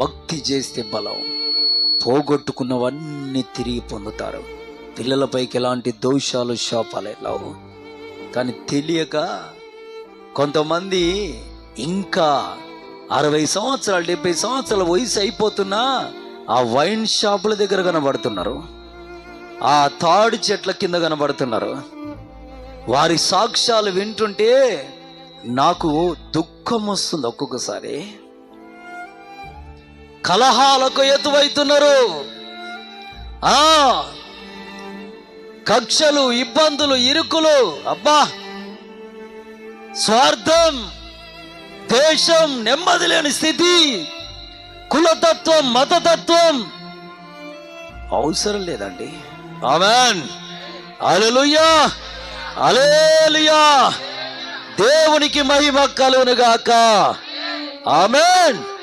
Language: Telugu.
భక్తి చేస్తే బలం. పోగొట్టుకున్నవన్నీ తిరిగి పొందుతారు. పిల్లలపైకి ఎలాంటి దోషాలు శాపాలు లేవు. కానీ తెలియక కొంతమంది ఇంకా అరవై సంవత్సరాలు డెబ్బై సంవత్సరాల వయసు అయిపోతున్నా ఆ వైన్ షాపుల దగ్గర కనబడుతున్నారు. ఆ తాడు చెట్ల కింద కనబడుతున్నారు. వారి సాక్ష్యాలు వింటుంటే నాకు దుఃఖం వస్తుంది ఒక్కొక్కసారి. కలహాలకు ఎదువైతున్నారు ఆ కక్షలు ఇబ్బందులు ఇరుకులు అబ్బా స్వార్థం దేశం నెమ్మది లేని స్థితి కులతత్వం మతతత్వం. అవసరం లేదండి. ఆమెన్. అలలుయా అలేలుయా దేవునికి మహిమ కలుగునుగాక. ఆమెన్.